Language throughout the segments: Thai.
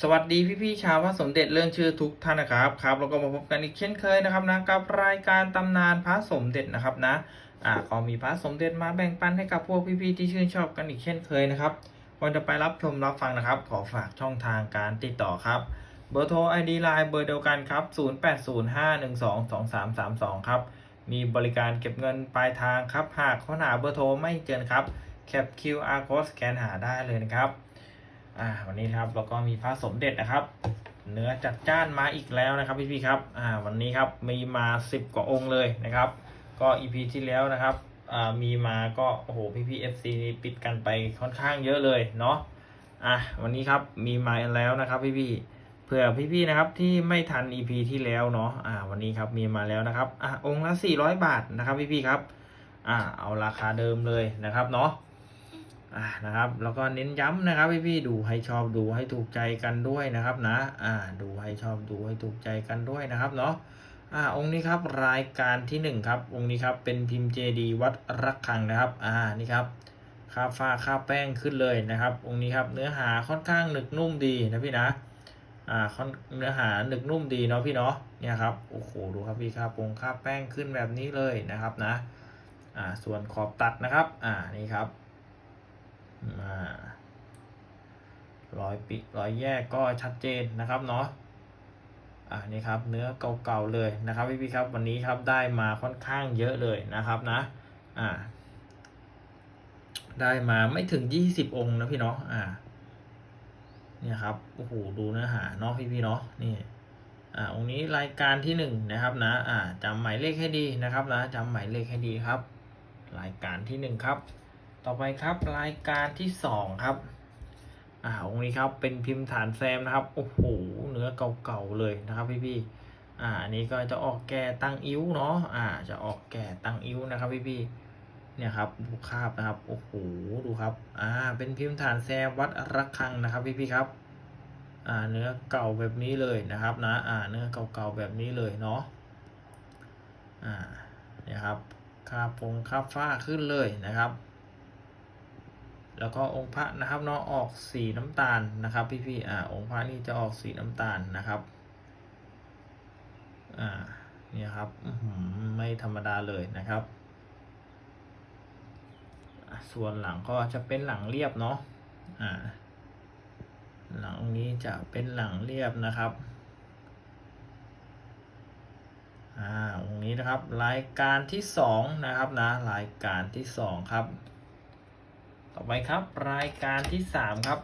สวัสดีพี่ๆชาวพระสมเด็จเรื่องชื่อทุกท่านนะครับครับแล้วก็มาพบกันอีกเช่นเคยนะครับนะกับรายการตำนานพระสมเด็จนะครับนะอ่าก็มีพระสมเด็จมาแบ่งปันให้กับพวกพี่ๆที่ชื่นชอบกันอีกเช่นเคยนะครับก่อนจะไปรับชมรับฟังนะครับ ขอฝากช่องทางการติดต่อครับเบอร์โทร ID Line เบอร์เดียวกันครับ 0805122332 ครับ มีบริการเก็บเงินปลายทางครับ หากค้นหาเบอร์โทรไม่เจอครับแคป QR code สแกนหาได้เลยนะครับ อ่าวันนี้ครับเราก็มีพระสมเด็จนะครับ เนื้อจัดจ้านมาอีกแล้วนะครับพี่ๆครับอ่าวันนี้ครับมีมา10กว่าองค์เลยนะครับ ก็อีพีที่แล้วนะครับอ่ามีมาก็โอ้โหพี่ๆ FC นี่ปิดกันไปค่อนข้างเยอะเลยเนาะอะวันนี้ครับมีมาแล้วนะครับพี่ๆเผื่อพี่ๆนะครับที่ไม่ทัน EP ที่แล้วเนาะอ่าวันนี้ครับมีมาแล้วนะครับอะองค์ละ400 บาทนะครับพี่ๆครับอ่าเอาราคาเดิมเลยนะครับเนาะ อ่านะครับ แล้วก็เน้นย้ำนะครับพี่พี่ดูให้ชอบดูให้ถูกใจกันด้วยนะครับนะอ่าดูให้ชอบดูให้ถูกใจกันด้วยนะครับเนาะอ่าองค์นี้ครับรายการที่หนึ่งครับองค์นี้ครับเป็นพิมพ์เจดีวัดรักขังนะครับอ่านี่ครับค่าฟ้าค่าแป้งขึ้นเลยนะครับ องค์นี้ครับเนื้อหาค่อนข้างหนึกนุ่มดีนะพี่นะอ่าค่อนเนื้อหาหนึกนุ่มดีเนาะพี่เนาะเนี่ยครับโอ้โหดูครับพี่ค่าปงค่าแป้งขึ้นแบบนี้เลยนะครับนะอ่าส่วนขอบตัดนะครับอ่านี่ครับ รอยปิรอยแยกก็ชัดเจนนะครับเนาะอ่านี่ครับเนื้อเก่าๆเลยนะครับพี่พี่ๆครับวันนี้ครับได้มาค่อนข้างเยอะเลยนะครับนะอ่าได้มาไม่ถึงยี่สิบองค์นะพี่เนาะอ่าเนี่ยครับโอ้โหดูเนื้อหาเนาะพี่พี่ๆเนาะนี่อ่าองค์นี้รายการที่หนึ่งนะครับนะอ่าจำหมายเลขให้ดีนะครับนะจำหมายเลขให้ดีครับ รายการที่หนึ่งครับ ต่อไปครับรายการที่สองครับ อ่าองค์นี้ครับเป็นพิมพ์ฐานแซมนะครับ โอ้โหเนื้อเก่าๆเลยนะครับพี่ๆอ่าอันนี้ก็จะออกแก่ตั้งอิ้วเนาะอ่า จะออกแก่ตั้งอิ้วนะครับพี่ๆเนี่ยครับดูคาบนะครับโอ้โหดูครับ อ่า เป็นพิมพ์ฐานแซมวัดระฆังนะครับพี่ๆครับอ่าเนื้อเก่าแบบนี้เลยนะครับนะอ่าเนื้อเก่าๆแบบนี้เลยเนาะอ่าเนี่ยครับคาบพงคาบฟ้าขึ้นเลยนะครับ แล้วก็องค์พระนะครับเนาะออกสีน้ำตาลนะครับ พี่ๆอ่าองค์พระนี่จะออกสีน้ำตาลนะครับอ่าเนี่ยครับอืไม่ธรรมดาเลยนะครับ ส่วนหลังก็จะเป็นหลังเรียบเนาะอ่าหลังนี้จะเป็นหลังเรียบนะครับอ่าองค์นี้นะครับรายการที่สองนะครับนะรายการที่สองครับ ต่อไปครับรายการที่สามครับ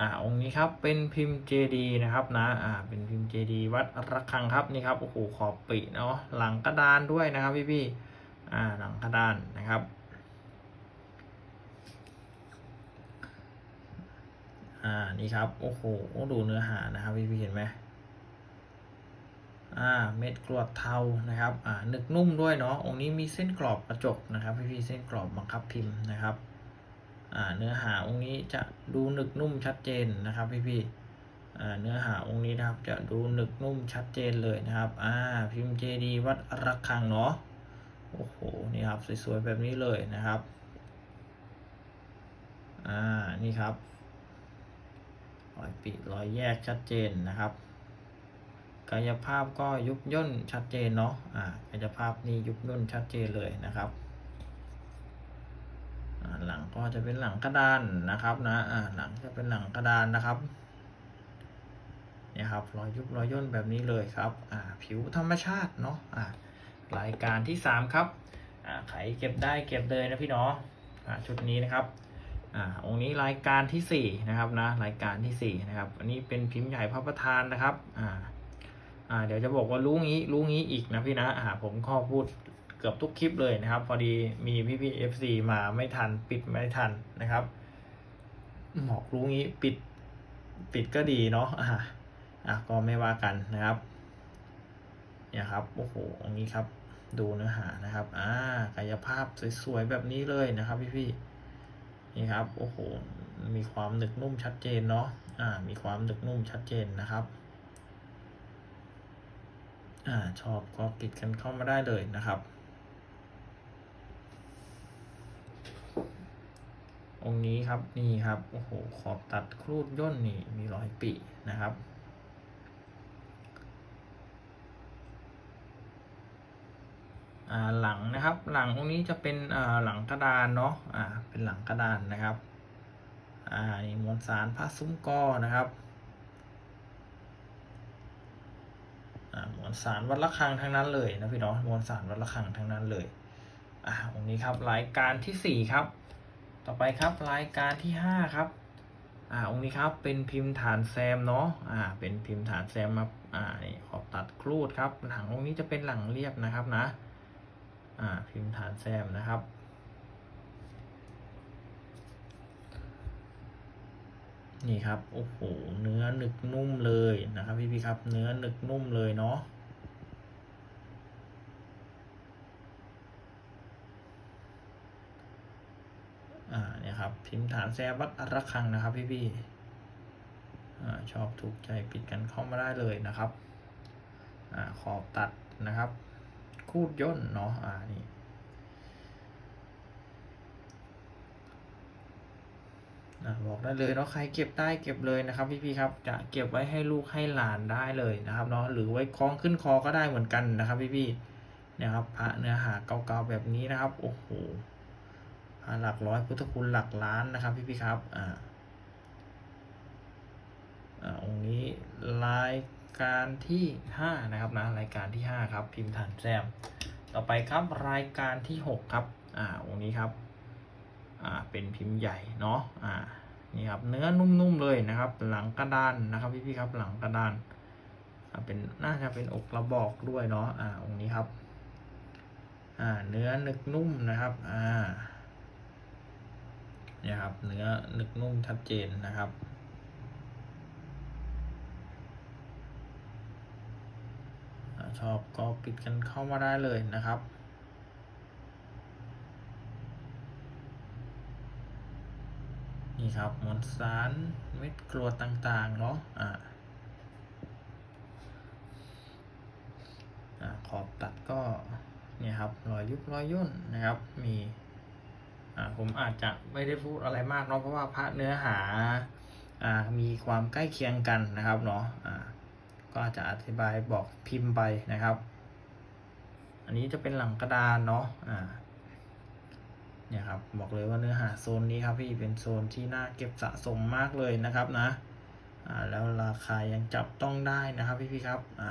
อ่าองค์นี้ครับเป็นพิมพ์เจดีนะครับนะอ่าเป็นพิมพ์เจดีวัดระฆังครับนี่ครับโอ้โหขอบปิเนาะหลังกระดานด้วยนะครับพี่พี่อ่าหลังกระดานนะครับอ่านี่ครับโอ้โหดูเนื้อหานะครับพี่พี่เห็นไหมอ่าเม็ดกรวดเทานะครับอ่าหนึกนุ่มด้วยเนาะองค์นี้มีเส้นกรอบกระจกนะครับ พี่พี่เส้นกรอบบังคับพิมพ์นะครับ เนื้อหาองค์นี้จะดูหนึกนุ่มชัดเจนนะครับพี่พี่ๆเนื้อหาองค์นี้นะครับจะดูหนึกนุ่มชัดเจนเลยนะครับอ่าพิมพ์เจดีวัดระฆังเนาะโอ้โหนี่ครับสวยๆแบบนี้เลยนะครับอ่านี่ครับรอยปิรอยแยกชัดเจนนะครับกายภาพก็ยุบย่นชัดเจนเนาะอ่ากายภาพนี่ยุบย่นชัดเจนเลยนะครับ หลังก็จะเป็นหลังกระดานนะครับนะหลังจะเป็นหลังกระดานนะครับเนี่ยครับรอยยุบรอยย่นแบบนี้เลยครับผิวธรรมชาติเนาะรายการที่สามครับอ่เก็บได้เก็บเลยนะพี่เนาะอ่าชุดนี้นะครับอ่าองค์นี้รายการที่สี่นะครับนะรายการที่สี่นะครับอันนี้เป็นพิมพ์ใหญ่พระประธานนะครับอ่าอ่าเดี๋ยวจะบอกว่ารู้งี้รู้งี้อีกนะพี่นะอ่าผมข้อพูด เกือบทุกคลิปเลยนะครับ พอดีมีพี่พี่เอฟซีมาไม่ทัน ปิดไม่ทันนะครับหมอกรู้งี้ปิดปิดก็ดีเนาะอะอะก็ไม่ว่ากันนะครับเนี่ยครับโอ้โหอันนี้ครับ ดูเนื้อหานะครับอ่ากายภาพสวยๆแบบนี้เลยนะครับ พี่พี่นี่ครับโอ้โหมีความหนึกนุ่มชัดเจนเนาะอ่า มีความหนึกนุ่มชัดเจนนะครับอ่าชอบก็ติดกันเข้ามาได้เลยนะครับ องค์นี้ครับนี่ครับโอ้โหขอบตัดครูดย่นนี่มีรอยปินะครับ หลังนะครับ หลังตรงนี้จะเป็นหลังกระดานเนาะอ่าเป็นหลังกระดานนะครับอ่านี่มวลสารพระซุ้มกอนะครับมวลสารวัดระฆังทั้งนั้นเลยนะพี่น้องมวลสารวัดระฆังทั้งนั้นเลยอ่าตรงนี้ครับรายการที่สี่ครับ ต่อไปครับรายการที่ห้าครับ อ่าองค์นี้ครับเป็นพิมพ์ฐานแซมเนาะ อ่า เป็นพิมพ์ฐานแซมมาอ่า นี่ขอบตัดครูดครับ หลังองค์นี้จะเป็นหลังเรียบนะครับนะ อ่า พิมพ์ฐานแซมนะครับ นี่ครับ โอ้โห เนื้อหนึกนุ่มเลยนะครับพี่พี่ครับ เนื้อหนึกนุ่มเลยเนาะ อ่าเนี่ยครับพิมพ์ฐานแซวัดอระฆังนะครับพี่พี่อ่าชอบถูกใจปิดกันเข้ามาได้เลยนะครับอ่าขอบตัดนะครับ คูดย่นเนาะอ่านี่อะบอกได้เลยเนาะใครเก็บได้เก็บเลยนะครับพี่ๆครับจะเก็บไว้ให้ลูกให้หลานได้เลยนะครับเนาะหรือไว้คล้องขึ้นคอก็ได้เหมือนกันนะครับพี่ๆเนี่ยครับพระเนื้อหาเก่าๆแบบนี้นะครับโอ้โห หลักร้อยพุทธคุณหลักล้านนะครับพี่ๆครับอ่าอ่าองค์นี้รายการที่ห้านะครับนะรายการที่ห้าครับพิมพ์ฐานแซมต่อไปครับรายการที่หกครับอ่าองค์นี้ครับอ่าเป็นพิมพ์ใหญ่เนาะอ่านี่ครับเนื้อนุ่มๆเลยนะครับ หลังกระดานนะครับพี่ๆครับหลังกระดานอ่าเป็นน่าจะเป็นอกกระบอกด้วยเนาะอ่าองค์นี้ครับอ่าเนื้อหนึกนุ่มนะครับอ่า เนี่ยครับเนื้อหนึกนุ่มชัดเจนนะครับ ชอบก็ปิดกันเข้ามาได้เลยนะครับนี่ครับมวลสารเม็ดกรวดต่างๆเนาะอ่าขอบตัดก็เนี่ยครับรอยยุบรอยย่นนะครับมี ผมอาจจะไม่ได้พูดอะไรมากเนาะเพราะว่าพระเนื้อหาอ่ามีความใกล้เคียงกันนะครับเนาะอ่าก็อาจจะอธิบายบอกพิมพ์ไปนะครับ อันนี้จะเป็นหลังกระดานเนาะอ่าเนี่ยครับบอกเลยว่าเนื้อหาโซนนี้ครับพี่เป็นโซนที่น่าเก็บสะสมมากเลยนะครับนะอ่าแล้วราคายังจับต้องได้นะครับพี่พี่ครับอ่า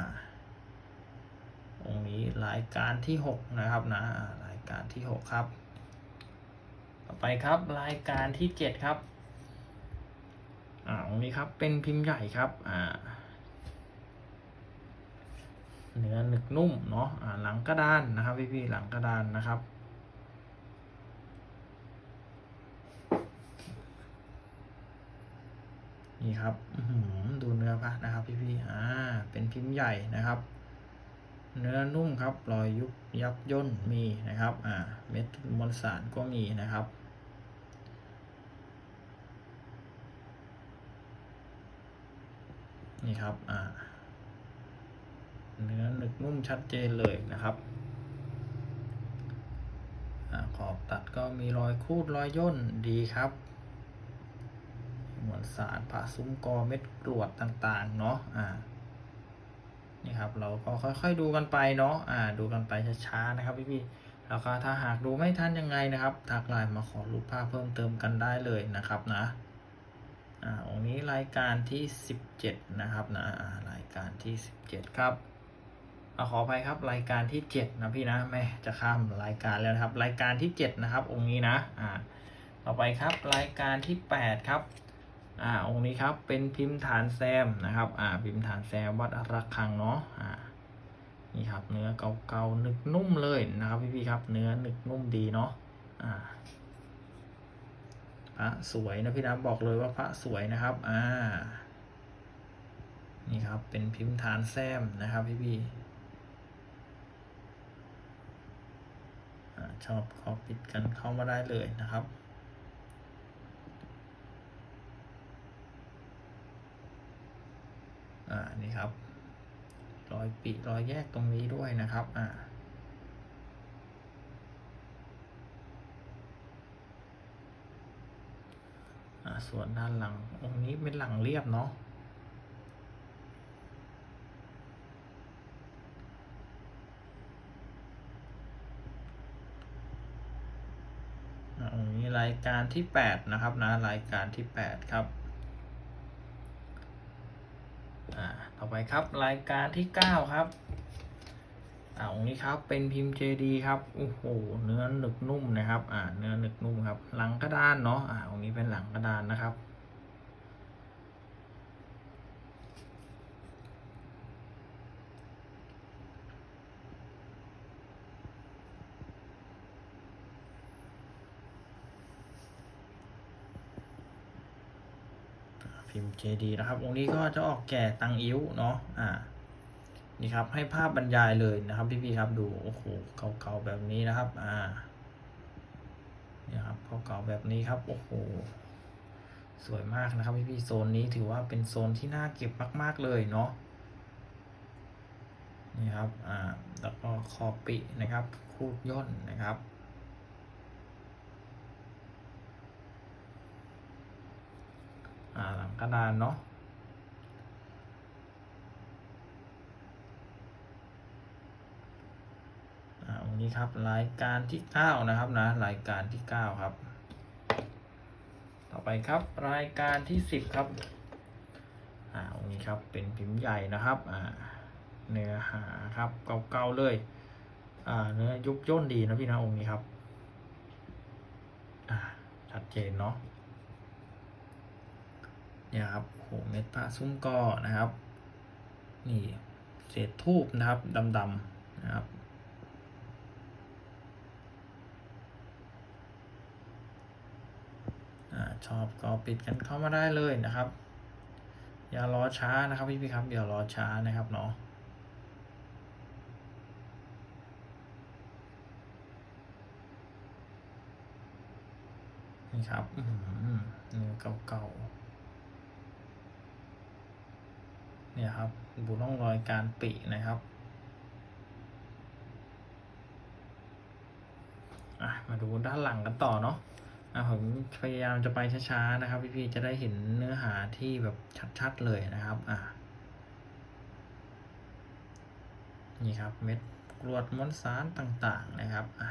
องค์นี้รายการที่หกนะครับนะอ่ารายการที่หกครับ ต่อไปครับรายการที่เจ็ดครับอ่าองนี้ครับเป็นพิมพ์ใหญ่ครับอ่าเนื้อหนึกนุ่มเนาะอ่าหลังกระดานนะครับพี่พี่ๆหลังกระดานนะครับนี่ครับดูเนื้อพระนะครับ พี่พี่ๆอ่า เป็นพิมพ์ใหญ่นะครับ เนื้อนุ่มครับ รอยยุบยับย่นมีนะครับ อ่า เม็ดมวลสารก็มีนะครับ นี่ครับอ่าเนื้อหนึกนุ่มชัดเจนเลยนะครับอขอบตัดก็มีรอยคูดรอยย่นดีครับมวลสารผซุ้มกอเม็ดกรวดต่างๆเนาะอ่านี่ครับเราก็ค่อยๆดูกันไปเนาะอ่า ดูกันไปช้าๆนะครับพี่ๆแล้วก็ถ้าหากดูไม่ทันยังไงนะครับทักไลน์มาขอรูปภาพเพิ่มเติมกันได้เลยนะครับนะ อ่าองค์นี้รายการที่สิบเจ็ดนะครับนะรายการที่สิบเจ็ดครับอาขออภัยครับรายการที่เจ็ดนะพี่นะแม่จะข้ามรายการแล้วนะครับ รายการที่เจ็ดนะครับ องค์นี้นะอ่าต่อไปครับรายการที่แปดครับอ่าองค์นี้ครับเป็นพิมพ์ฐานแซมนะครับอ่าพิมพ์ฐานแซมวัดระฆังเนาะอ่านี่ครับเนื้อเก่าๆนึกนุ่มเลยนะครับพี่ๆครับ เนื้อนึกนุ่มดีเนาะอ่า ระสวยนะพี่นะบอกเลยว่าพระสวยนะครับ อ่า นี่ครับเป็นพิมพ์ฐานแซมนะครับพี่ๆอ่ชอบขอปิดกันเข้ามาได้เลยนะครับอ่านี่ครับ รอยปิรอยแยกตรงนี้ด้วยนะครับ อ่า ส่วนด้านหลัง องค์นี้เป็นหลังเรียบเนาะองนี้รายการที่ 8 นะครับนะรายการที่ 8 ครับต่อไปครับรายการที่ 9 ครับ อ่าองค์นี้ครับเป็นพิมพ์เจดีครับโอ้โหเนื้อหนึกนุ่มนะครับ อ่า เนื้อหนึกนุ่มครับ หลังกระดานเนาะอ่าองค์นี้เป็นหลังกระดานนะครับพิมพ์ JD นะครับองค์นี้ก็จะออกแก่ตังอิ้วเนาะ อ่า นี่ครับ ให้ภาพบรรยายเลยนะครับพี่ๆครับดูโอ้โหเก่าๆแบบนี้นะครับ อ่าเนี่ยครับเก่าๆแบบนี้ครับ โอ้โหสวยมากนะครับพี่ๆโซนนี้ถือว่าเป็นโซนที่น่าเก็บมาก ๆเลยเนาะนี่ครับอ่าแล้วก็คอปินะครับคูดย่นนะครับอ่าหลังกระดานเนาะ อ่าวั นนี้ครับรายการที่เก้านะครับนะรายการที่เก้าครับ ต่อไปครับรายการที่สิบครับอ่าวันนี้ครับเป็นพิมพ์ใหญ่นะครับอ่าเนื้อหาครับเก่าๆเลยอ่าเนื้อยุบย่นดีนะพี่นะองค์นี้ครับอ่าชัดเจนเนาะเนี่ยครับโหเม็ดพระซุ้มกอนะครับ นี่เศษทูบนะครับดำๆนะครับ อบก็ปิดกันเข้ามาได้เลยนะครับ อย่ารอช้านะครับพี่พี่ครับอย่ารอช้านะครับเนาะนี่ครับอื้อเนื้อเก่าๆเนี่ยครับบุร่องรอยการปินะครับมาดูด้านหลังกันต่อเนาะ ผมพยายามจะไปช้าๆนะครับ พี่ๆจะได้เห็นเนื้อหาที่แบบชัดๆเลยนะครับ อะนี่ครับเม็ดกรวดมวลสารต่างๆนะครับอะ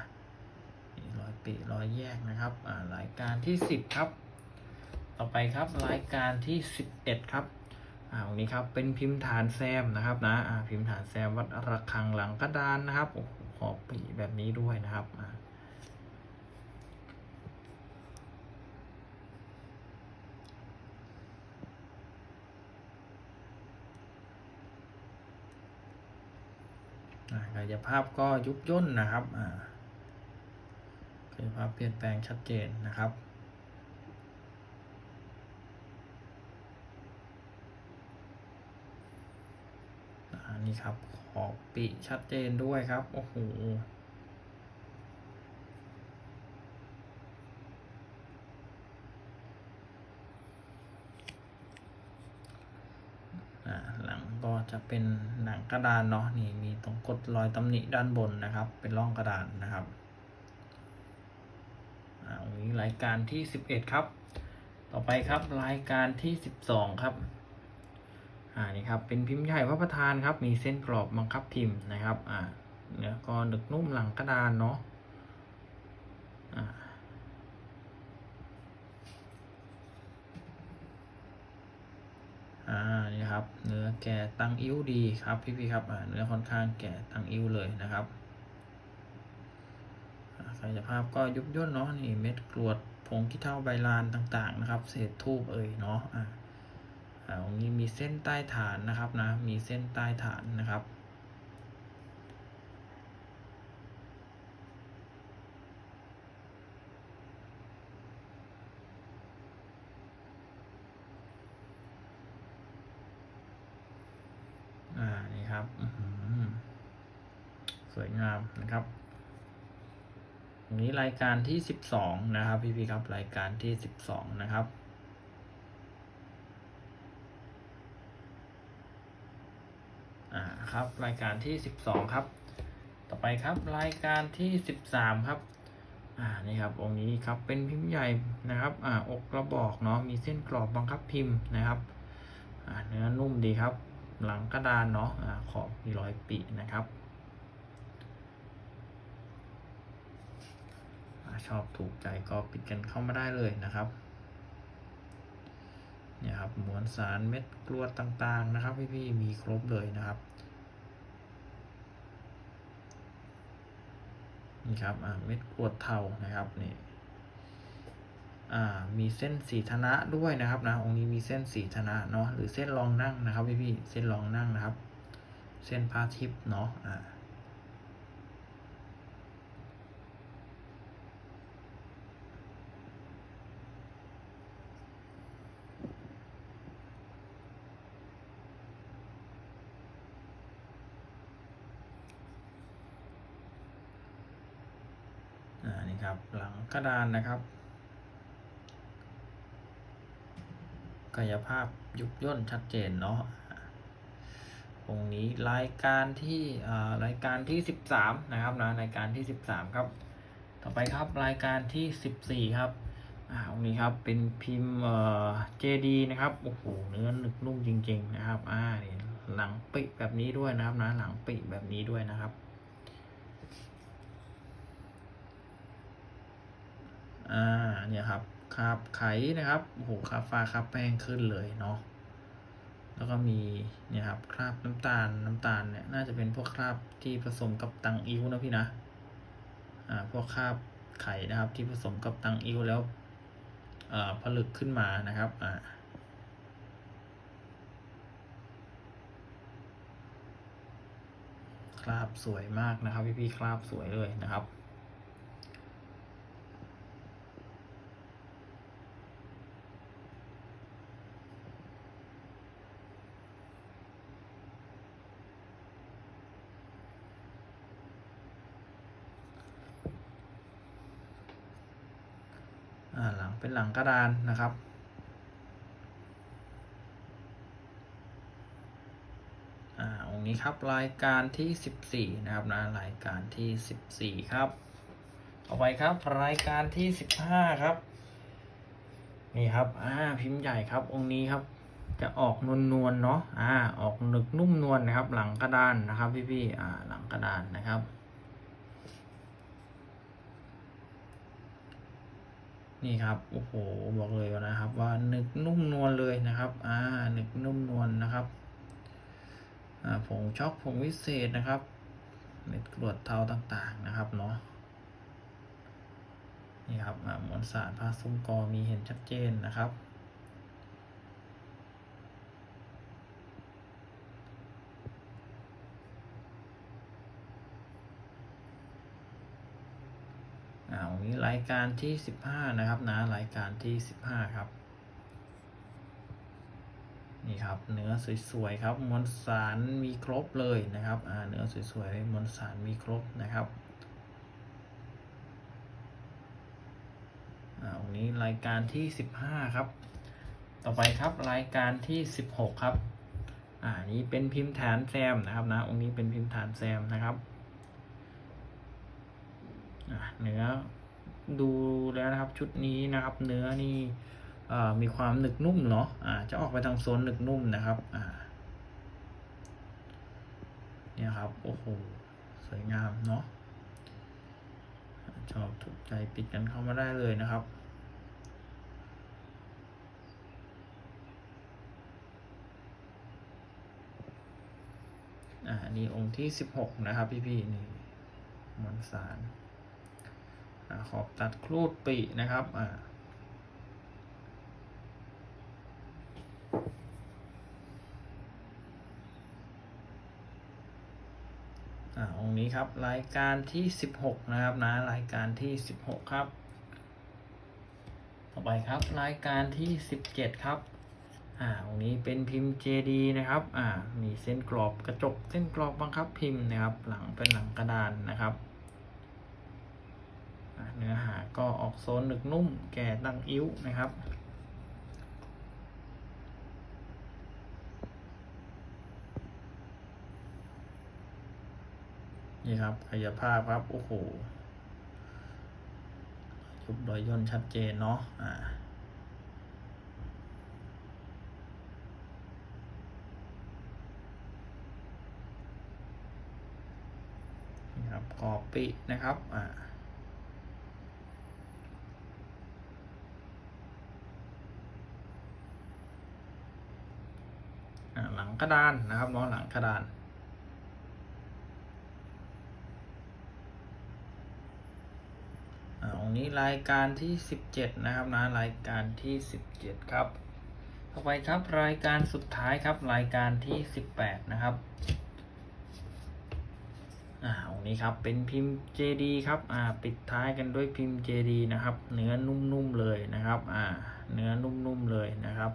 นี่รอยปีรอยแยกนะครับอ่ารายการที่สิบครับ ต่อไปครับรายการที่สิบเอ็ดครับอ่าวันนี้ครับเป็นพิมพ์ฐานแซมนะครับนะอ่าพิมพ์ฐานแซมวัดระฆังหลังกระดานนะครับโอ้โหขอบปีแบบนี้ด้วยนะครับอ่า กายภาพก็ยุบย่นนะครับกายภาพเปลี่ยนแปลงชัดเจนนะครับอ่านี่ครับขอบปีชัดเจนด้วยครับ โอ้โห อ่าหลังก็จะ เป็นหนังกระดานเนาะนี่มีตรงกดรอยตำหนิด้านบนนะครับ เป็นร่องกระดานนะครับอ่าวันนี้รายการที่สิบเอ็ดครับ ต่อไปครับรายการที่สิบสองครับอ่านี่ครับเป็นพิมพ์ใหญ่พระประธานครับ มีเส้นกรอบบังคับพิมพ์นะครับอ่าเนื้อก็หนึกนุ่มหลังกระดานเนาะอ่า อ่านี่ครับ เนื้อแก่ตังอิ้วดีครับพี่พี่ๆครับอ่าเนื้อค่อนข้างแก่ตังอิ้วเลยนะครับกายภาพก็ยุบย่นเนาะนี่เม็ดกรวดผงขี้เถ้าใบลานต่างๆนะครับ เศษทูบเอ่ยเนาะอ่าอ่าตรงนี้มีเส้นใต้ฐานนะครับนะมีเส้นใต้ฐานนะครับ อ่า นี่ครับอื้อหือ สวยงามนะครับอันนี้รายการที่สิบสองนะครับ พี่พี่ๆครับรายการที่สิบสองนะครับ อ่าครับ รายการที่สิบสองครับ ต่อไปครับรายการที่สิบสามครับ อ่านี่ครับองค์นี้ครับเป็นพิมพ์ใหญ่นะครับ อ่าอกกระบอกเนาะมีเส้นกรอบบังคับพิมพ์นะครับ อ่าเนื้อนุ่มดีครับ หลังกระดานเนาะอ่าขอบมีรอยปีนะครับอชอบถูกใจก็ปิดกันเข้ามาได้เลยนะครับเนี่ยครับมวลสารเม็ดกรวดต่างๆนะครับ พี่ๆมีครบเลยนะครับนี่ครับเม็ดกรวดเทานะครับนี่ มีเส้นสีธนะด้วยนะครับนะองค์นี้มีเส้นสีธนะเนาะหรือเส้นรองนั่งนะครับพี่ๆเส้นรองนั่งนะครับ เส้นผ้าทิพย์เนาะอ่าอ่านี่ครับหลังกระดานนะครับ กายภาพยุบย่นชัดเจนเนาะองนี้รายการที่อ่ารายการที่สิบสามนะครับนะรายการที่สิบสามครับ ต่อไปครับรายการที่สิบสี่ครับอ่าองนี้ครับเป็นพิมพ์เอ่อเจดีนะครับโอ้โหเนื้อหนึกนุ่มจริง ๆ นะครับอ่านี่หลังปิแบบนี้ด้วยนะครับนะหลังปิแบบนี้ด้วยนะครับอ่าเนี่ยครับ คราบไขนะครับโอ้โหคาฟ้าคาแป้งขึ้นเลยเนาะแล้วก็มีเนี่ยครับคราบน้ำตาลน้ำตาลเนี่ยน่าจะเป็นพวกคราบที่ผสมกับตังอิ้วนะพี่นะอ่าพวกคราบไข่นะครับ ที่ผสมกับตังอิ้วแล้วอ่าผลึกขึ้นมานะครับอ่าคราบสวยมากนะครับ พี่ๆคราบสวยเลยนะครับ เป็นหลังกระดานนะครับ อ่าองค์นี้ครับรายการที่สิบสี่นะครับนะรายการที่สิบสี่ครับ ต่อไปครับรายการที่สิบห้าครับ นี่ครับ อ่าพิมพ์ใหญ่ครับ องค์นี้ครับจะออกนวลนวลๆเนาะ อ่า ออกหนึกนุ่มนวลนะครับ หลังกระดานนะครับ พี่ๆ อ่า หลังกระดานนะครับ นี่ครับโอ้โหบอกเลยนะครับว่าหนึกนุ่มนวลเลยนะครับอ่าหนึกนุ่มนวลนะครับอ่าผงช็อกผงวิเศษนะครับเม็ดกรวดเทาต่างๆนะครับเนาะนี่ครับอ่ามวลสารผ้าซุ้มกอมีเห็นชัดเจนนะครับ อ่าวันนี้รายการที่สิบห้านะครับนะรายการที่สิบห้าครับ นี่ครับ เนื้อสวยๆครับมวลสารมีครบเลยนะครับอ่าเนื้อสวยๆมวลสารมีครบนะครับอ่าวันนี้รายการที่สิบห้าครับ ต่อไปครับรายการที่สิบหกครับอ่านี้เป็นพิมพ์ฐานแซมนะครับนะองค์นี้เป็นพิมพ์ฐานแซมนะครับอะเนื้อ ดูแล้วนะครับชุดนี้นะครับ เนื้อนี่มีความหนึกนุ่มเนาะอ่าจะออกไปทางโซนหนึกนุ่มนะครับเนี่ยครับโอ้โหสวยงามเนาะชอบถูกใจปิดกันเข้ามาได้เลยนะครับอ่านี่องค์ที่สิบหกนะครับ พี่ๆนี่มวลสาร ขอบตัดครูดปีนะครับอ่าองค์นี้ครับรายการที่สิบหกนะครับนะรายการที่สิบหกครับ ต่อไปครับรายการที่สิบเจ็ดครับอ่าองค์นี้เป็นพิมพ์ JD นะครับอ่ามีเส้นกรอบกระจกเส้นกรอบบังคับพิมพ์นะครับ หลังเป็นหลังกระดานนะครับ เนื้อหาก็ออกโซนหนึกนุ่ม แก่ตั้งอิ้วนะครับนี่ครับกายภาพครับ โอ้โหยุบรอยย่นชัดเจนเนาะอ่านี่ครับกรอบปินะครับ อ่า อ่าหลัง กระดานนะครับล้อหลังกระดานอ่าองนี้รายการที่สิบเจ็ดนะครับนะรายการที่สิบเจ็ดครับ ต่อไปครับรายการสุดท้ายครับรายการที่สิบแปดนะครับอ่าองนี้ครับเป็นพิมพ์ JD ครับอ่าปิดท้ายกันด้วยพิมพ์ JD นะครับ เนื้อนุ่มๆเลยนะครับอ่าเนื้อนุ่มๆเลยนะครับ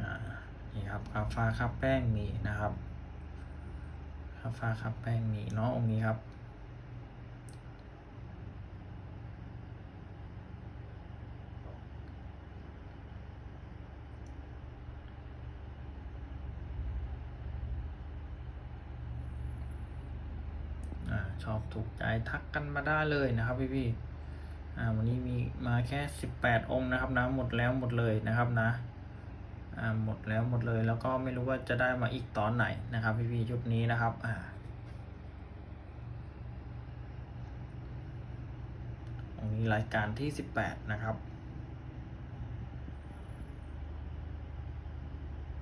อ่า ครับอัลฟาคับแป้งมีนะครับอัลฟาคับแป้งมีเนาะองค์นี้ครับอ่าชอบถูกใจทักกันมาได้เลยนะครับพี่พี่อ่าวันนี้มีมาแค่สิบแปดองค์นะครับนะหมดแล้วหมดเลยนะครับนะ หมดแล้วหมดเลยแล้วก็ไม่รู้ว่าจะได้มาอีกตอนไหนนะครับพี่พี่ๆชุดนี้นะครับอ่าตรงนี้รายการที่สิบแปดนะครับ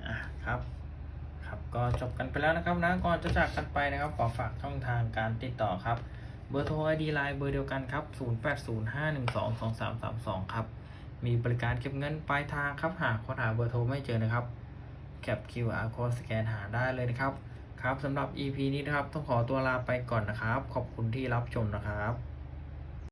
อ่าครับครับก็จบกันไปแล้วนะครับนะก่อนจะจากกันไปนะครับขอฝากช่องทางการติดต่อครับ เบอร์โทร ID ไลน์เบอร์เดียวกันครับ 0805122332 ครับ มีบริการเก็บเงินปลายทางครับหากค้นหาเบอร์โทรไม่เจอนะครับแคป QR code สแกนหาได้เลยนะครับ ครับสำหรับ EP นี้นะครับ ต้องขอตัวลาไปก่อนนะครับ ขอบคุณที่รับชมนะครับ